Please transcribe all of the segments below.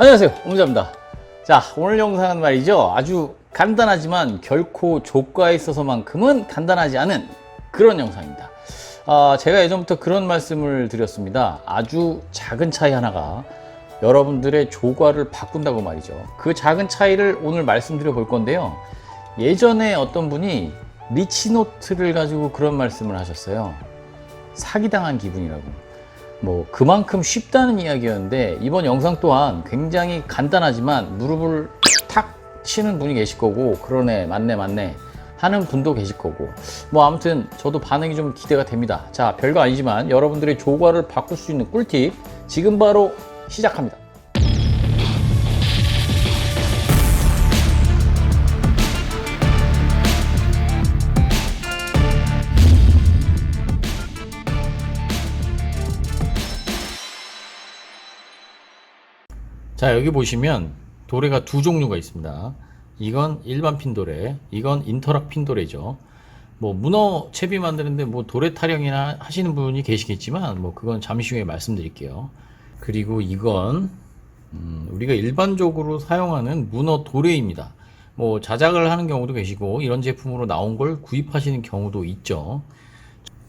안녕하세요. 오무자입니다. 자 오늘 영상은 말이죠. 아주 간단하지만 결코 조과에 있어서만큼은 간단하지 않은 그런 영상입니다. 아, 제가 예전부터 그런 말씀을 드렸습니다. 아주 작은 차이 하나가 여러분들의 조과를 바꾼다고 말이죠. 그 작은 차이를 오늘 말씀드려 볼 건데요. 예전에 어떤 분이 리치노트를 가지고 그런 말씀을 하셨어요. 사기당한 기분이라고 뭐 그만큼 쉽다는 이야기였는데 이번 영상 또한 굉장히 간단하지만 무릎을 탁 치는 분이 계실 거고 그러네 맞네 맞네 하는 분도 계실 거고. 뭐 아무튼 저도 반응이 좀 기대가 됩니다. 자 별거 아니지만 여러분들의 조과를 바꿀 수 있는 꿀팁 지금 바로 시작합니다 자 여기 보시면 도래가 두 종류가 있습니다. 이건 일반 핀도래 이건 인터락 핀도래죠. 뭐 문어 채비 만드는데 뭐 도래 타령이나 하시는 분이 계시겠지만 뭐 그건 잠시 후에 말씀드릴게요. 그리고 이건 음, 우리가 일반적으로 사용하는 문어 도래입니다. 뭐 자작을 하는 경우도 계시고 이런 제품으로 나온 걸 구입하시는 경우도 있죠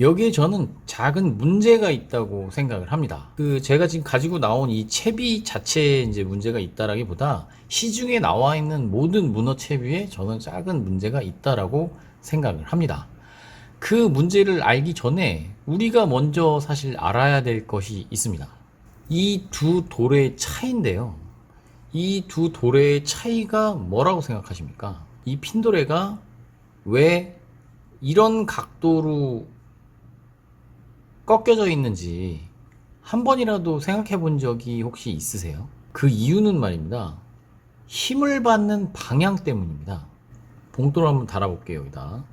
여기에 저는 작은 문제가 있다고 생각을 합니다. 그 제가 지금 가지고 나온 이 채비 자체에 이제 문제가 있다라기보다 시중에 나와 있는 모든 문어 채비에 저는 작은 문제가 있다라고 생각을 합니다. 그 문제를 알기 전에 우리가 먼저 사실 알아야 될 것이 있습니다. 이 두 돌의 차이인데요. 이 두 돌의 차이가 뭐라고 생각하십니까? 이 핀도레가 왜 이런 각도로 꺾여져 있는지 한 번이라도 생각해 본 적이 혹시 있으세요? 그 이유는 말입니다. 힘을 받는 방향 때문입니다. 봉돌을 한번 달아볼게요, 여기다.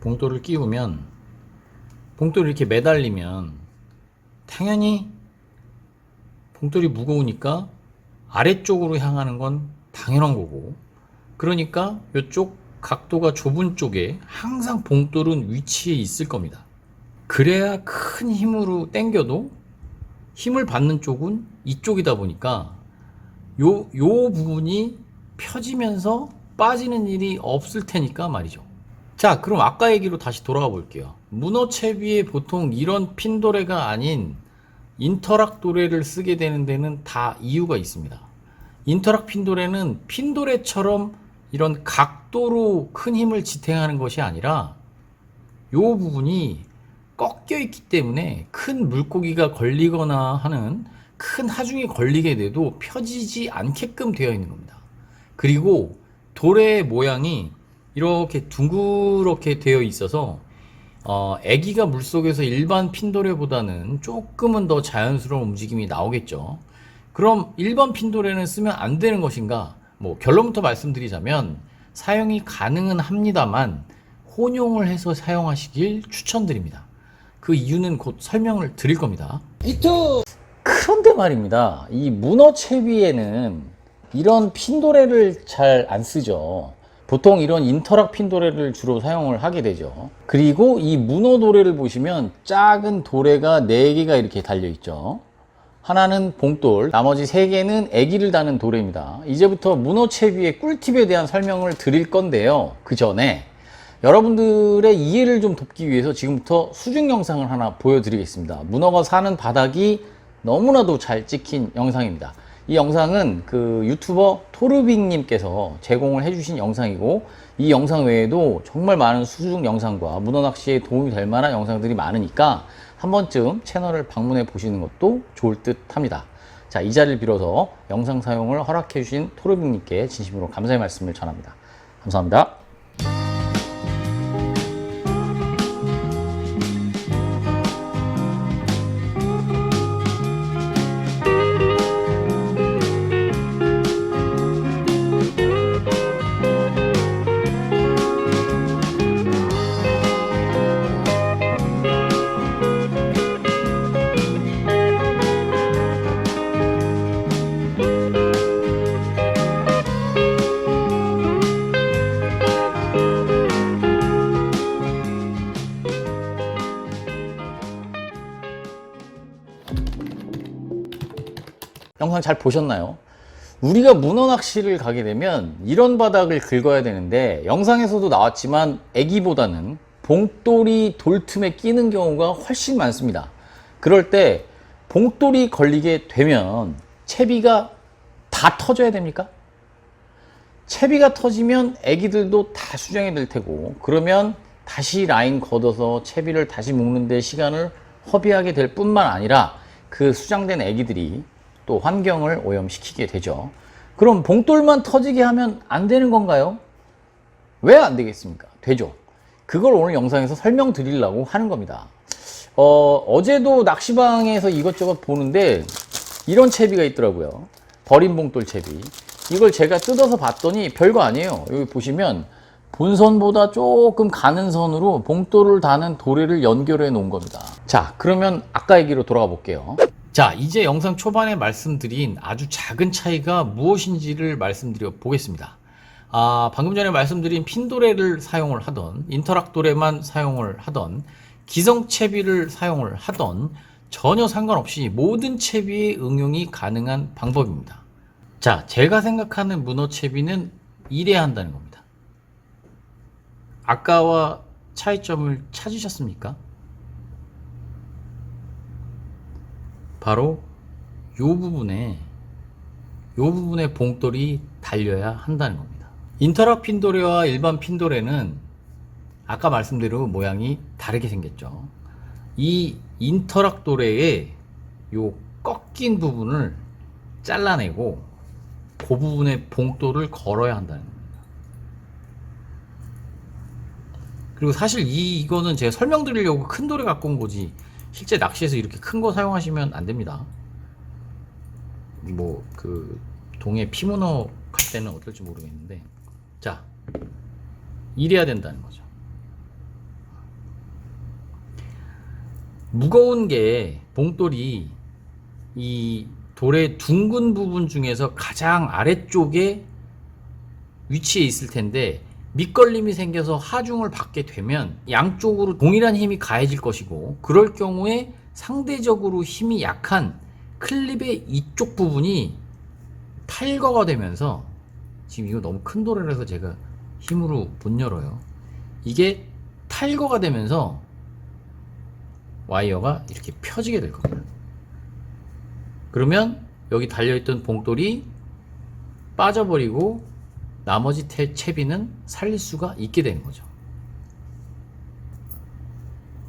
봉돌을 끼우면, 봉돌이 이렇게 매달리면, 당연히 봉돌이 무거우니까 아래쪽으로 향하는 건 당연한 거고, 그러니까 이쪽 각도가 좁은 쪽에 항상 봉돌은 위치해 있을 겁니다. 그래야 큰 힘으로 당겨도 힘을 받는 쪽은 이쪽이다 보니까 요, 요 부분이 펴지면서 빠지는 일이 없을 테니까 말이죠. 자, 그럼 아까 얘기로 다시 돌아가 볼게요. 문어채비에 보통 이런 핀도레가 아닌 인터락 도레를 쓰게 되는 데는 다 이유가 있습니다. 인터락 핀도레는 핀도레처럼 이런 각도로 큰 힘을 지탱하는 것이 아니라 이 부분이 꺾여 있기 때문에 큰 물고기가 걸리거나 하는 큰 하중이 걸리게 돼도 펴지지 않게끔 되어 있는 겁니다. 그리고 돌의 모양이 이렇게 둥그렇게 되어 있어서 어, 애기가 물속에서 일반 핀도레보다는 조금은 더 자연스러운 움직임이 나오겠죠. 그럼 일반 핀도레는 쓰면 안 되는 것인가? 뭐 결론부터 말씀드리자면 사용이 가능은 합니다만 혼용을 해서 사용하시길 추천드립니다. 그 이유는 곧 설명을 드릴 겁니다. 이투 그런데 말입니다. 이 문어 채비에는 이런 핀도레를 잘 안 쓰죠. 보통 이런 인터락 핀도레를 주로 사용을 하게 되죠. 그리고 이 문어 도레를 보시면 작은 도레가 4개가 이렇게 달려 있죠. 하나는 봉돌, 나머지 세 개는 애기를 다는 도래입니다. 이제부터 문어채비의 꿀팁에 대한 설명을 드릴 건데요. 그 전에 여러분들의 이해를 좀 돕기 위해서 지금부터 수중 영상을 하나 보여드리겠습니다. 문어가 사는 바닥이 너무나도 잘 찍힌 영상입니다. 이 영상은 그 유튜버 토르빅님께서 제공을 해주신 영상이고 이 영상 외에도 정말 많은 수중 영상과 문어 낚시에 도움이 될 만한 영상들이 많으니까 한 번쯤 채널을 방문해 보시는 것도 좋을 듯 합니다. 자, 이 자리를 빌어서 영상 사용을 허락해 주신 토르빅님께 진심으로 감사의 말씀을 전합니다. 감사합니다. 영상 잘 보셨나요? 우리가 문어 낚시를 가게 되면 이런 바닥을 긁어야 되는데 영상에서도 나왔지만 애기보다는 봉돌이 돌틈에 끼는 경우가 훨씬 많습니다. 그럴 때 봉돌이 걸리게 되면 채비가 다 터져야 됩니까? 채비가 터지면 애기들도 다 수정이 될 테고 그러면 다시 라인 걷어서 채비를 다시 묶는데 시간을 허비하게 될 뿐만 아니라 그 수장된 애기들이 또 환경을 오염시키게 되죠. 그럼 봉돌만 터지게 하면 안 되는 건가요? 왜 안 되겠습니까? 되죠. 그걸 오늘 영상에서 설명드리려고 하는 겁니다. 어, 어제도 낚시방에서 이것저것 보는데 이런 채비가 있더라고요. 버린 봉돌 채비. 이걸 제가 뜯어서 봤더니 별거 아니에요. 여기 보시면 본선보다 조금 가는 선으로 봉돌을 다는 도래를 연결해 놓은 겁니다. 자, 그러면 아까 얘기로 돌아가 볼게요. 자, 이제 영상 초반에 말씀드린 아주 작은 차이가 무엇인지를 말씀드려 보겠습니다. 아, 방금 전에 말씀드린 핀도레를 사용을 하던, 인터락도레만 사용을 하던, 기성채비를 사용을 하던, 전혀 상관없이 모든 채비의 응용이 가능한 방법입니다. 자, 제가 생각하는 문어채비는 이래야 한다는 겁니다. 아까와 차이점을 찾으셨습니까? 바로 요 부분에 요 부분에 봉돌이 달려야 한다는 겁니다. 인터락 핀도레와 일반 핀도레는 아까 말씀대로 모양이 다르게 생겼죠. 이 인터락 도레의 요 꺾인 부분을 잘라내고 그 부분에 봉돌을 걸어야 한다는 겁니다. 그리고 사실 이 이거는 제가 설명드리려고 큰 돌에 갖고 온 거지 실제 낚시에서 이렇게 큰 거 사용하시면 안 됩니다. 뭐 그 동해 피모너 갈 때는 어떨지 모르겠는데 자 이래야 된다는 거죠. 무거운 게 봉돌이 이 돌의 둥근 부분 중에서 가장 아래쪽에 위치해 있을 텐데 밑걸림이 생겨서 하중을 받게 되면 양쪽으로 동일한 힘이 가해질 것이고 그럴 경우에 상대적으로 힘이 약한 클립의 이쪽 부분이 탈거가 되면서 지금 이거 너무 큰 돌이라서 제가 힘으로 못 열어요. 이게 탈거가 되면서 와이어가 이렇게 펴지게 될 겁니다. 그러면 여기 달려있던 봉돌이 빠져버리고 나머지 태, 채비는 살릴 수가 있게 되는 거죠.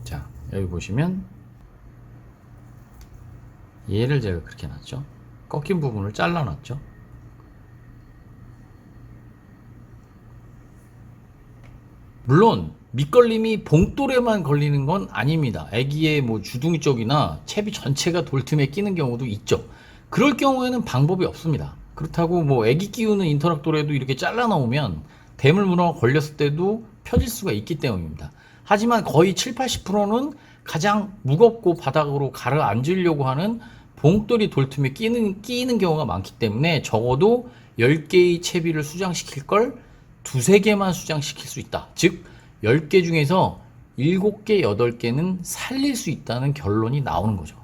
자, 여기 보시면 얘를 제가 그렇게 놨죠. 꺾인 부분을 잘라놨죠. 물론 밑걸림이 봉돌에만 걸리는 건 아닙니다. 애기의 뭐 주둥이 쪽이나 채비 전체가 돌틈에 끼는 경우도 있죠. 그럴 경우에는 방법이 없습니다. 그렇다고 뭐 애기 끼우는 인터락돌에도 이렇게 잘라 놓으면 대물 문어가 걸렸을 때도 펴질 수가 있기 때문입니다. 하지만 거의 7, 80%는 가장 무겁고 바닥으로 가라앉으려고 하는 봉돌이 돌틈에 끼는, 끼는 경우가 많기 때문에 적어도 10개의 채비를 수장시킬 걸 두세 개만 수장시킬 수 있다. 즉, 10개 중에서 7개, 8개는 살릴 수 있다는 결론이 나오는 거죠.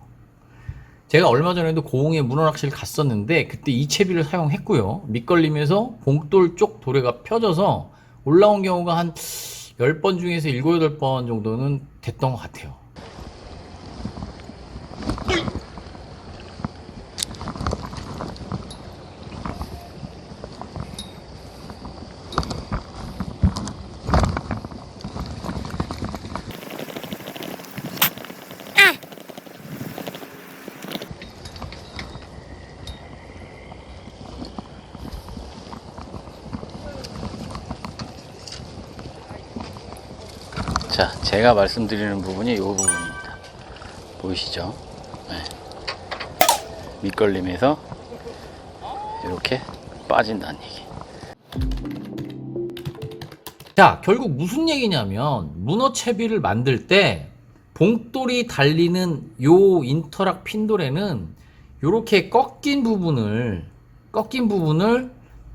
제가 얼마 전에도 고흥에 문어 낚시를 갔었는데 그때 이 채비를 사용했고요. 밑걸림에서 봉돌 쪽 도래가 펴져서 올라온 경우가 한 10번 중에서 7, 8번 정도는 됐던 것 같아요. 자, 제가 말씀드리는 부분이 이 부분입니다. 보이시죠? 네. 밑걸림에서 이렇게 빠진다는 얘기. 자, 결국 무슨 얘기냐면 문어 채비를 만들 때 봉돌이 달리는 요 인터락 핀돌에는 요렇게 꺾인 부분을 꺾인 부분을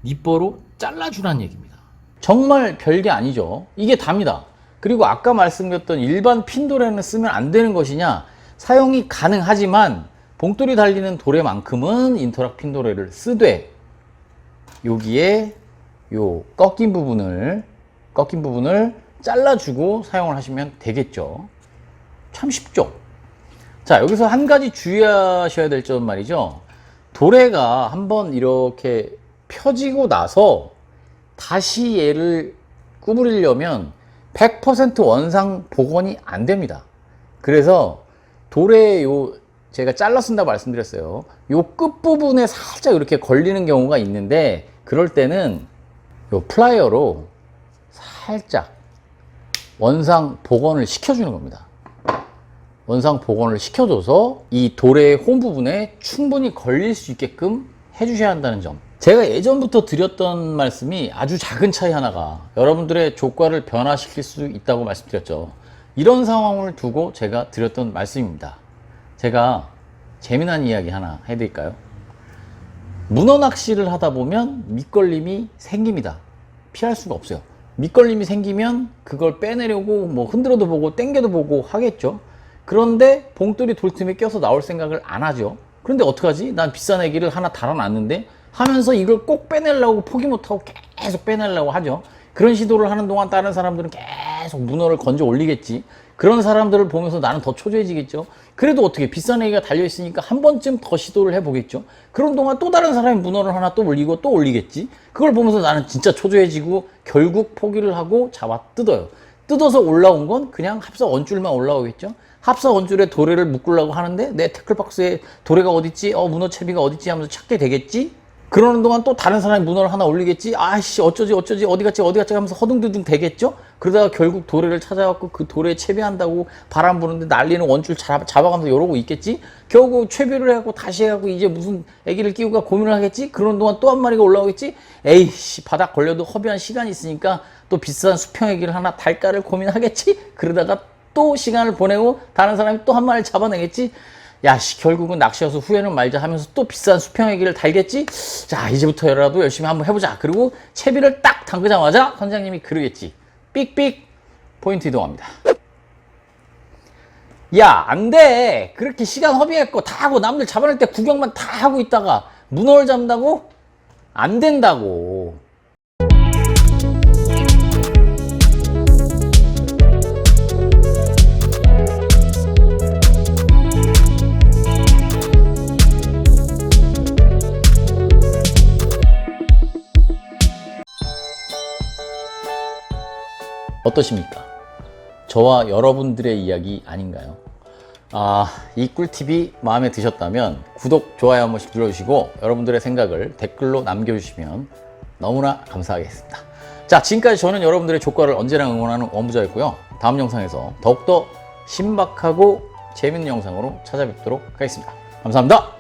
니퍼로 잘라주라는 얘기입니다. 정말 별게 아니죠. 이게 답니다. 그리고 아까 말씀드렸던 일반 핀도레는 쓰면 안 되는 것이냐? 사용이 가능하지만 봉돌이 달리는 도래만큼은 인터락 핀 도래를 쓰되 여기에 요 꺾인 부분을 꺾인 부분을 잘라주고 사용을 하시면 되겠죠. 참 쉽죠. 자 여기서 한 가지 주의하셔야 될 점 말이죠. 도래가 한번 이렇게 펴지고 나서 다시 얘를 구부리려면 100% 원상 복원이 안 됩니다. 그래서 도래 요 제가 잘라 쓴다 말씀드렸어요. 요 끝부분에 살짝 이렇게 걸리는 경우가 있는데 그럴 때는 요 플라이어로 살짝 원상 복원을 시켜주는 겁니다. 원상 복원을 시켜줘서 이 도래의 홈 부분에 충분히 걸릴 수 있게끔 해주셔야 한다는 점. 제가 예전부터 드렸던 말씀이 아주 작은 차이 하나가 여러분들의 조과를 변화시킬 수 있다고 말씀드렸죠. 이런 상황을 두고 제가 드렸던 말씀입니다. 제가 재미난 이야기 하나 해드릴까요? 문어 낚시를 하다 보면 밑걸림이 생깁니다. 피할 수가 없어요. 밑걸림이 생기면 그걸 빼내려고 뭐 흔들어도 보고 땡겨도 보고 하겠죠. 그런데 봉돌이 돌틈에 껴서 나올 생각을 안 하죠. 그런데 어떡하지? 난 비싼 애기를 하나 달아놨는데 하면서 이걸 꼭 빼내려고 포기 못하고 계속 빼내려고 하죠. 그런 시도를 하는 동안 다른 사람들은 계속 문어를 건져 올리겠지. 그런 사람들을 보면서 나는 더 초조해지겠죠. 그래도 어떻게 비싼 애기가 달려있으니까 한 번쯤 더 시도를 해보겠죠. 그런 동안 또 다른 사람이 문어를 하나 또 올리고 또 올리겠지. 그걸 보면서 나는 진짜 초조해지고 결국 포기를 하고 잡아 뜯어요. 뜯어서 올라온 건 그냥 합사 원줄만 올라오겠죠. 합사 원줄에 도래를 묶으려고 하는데 내 태클박스에 도래가 어딨지? 어 문어 채비가 어딨지? 하면서 찾게 되겠지. 그러는 동안 또 다른 사람이 문어를 하나 올리겠지. 아씨 어쩌지 어쩌지 어디 갔지 어디 갔지 하면서 허둥두둥 되겠죠. 그러다가 결국 도래를 찾아갖고 그 도래 채비한다고 바람 부는데 날리는 원줄 잡, 잡아가면서 이러고 있겠지. 결국 채비를 해갖고 다시 해갖고 이제 무슨 애기를 끼우가 고민을 하겠지. 그러는 동안 또 한 마리가 올라오겠지. 에이씨 바닥 걸려도 허비한 시간이 있으니까 또 비싼 수평 애기를 하나 달까를 고민하겠지. 그러다가 또 시간을 보내고 다른 사람이 또 한 마리를 잡아내겠지. 야, 씨, 결국은 낚시여서 후회는 말자 하면서 또 비싼 수평애기를 달겠지? 자, 이제부터라도 열심히 한번 해보자. 그리고 채비를 딱 담그자마자 선장님이 그러겠지. 삑삑 포인트 이동합니다. 야, 안 돼. 그렇게 시간 허비했고 다 하고 남들 잡아낼 때 구경만 다 하고 있다가 문어를 잡는다고? 안 된다고. 어떠십니까? 저와 여러분들의 이야기 아닌가요? 아, 이 꿀팁이 마음에 드셨다면 구독, 좋아요 한 번씩 눌러주시고 여러분들의 생각을 댓글로 남겨주시면 너무나 감사하겠습니다. 자, 지금까지 저는 여러분들의 조과를 언제나 응원하는 원부자였고요. 다음 영상에서 더욱더 신박하고 재밌는 영상으로 찾아뵙도록 하겠습니다. 감사합니다.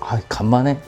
아, 간만에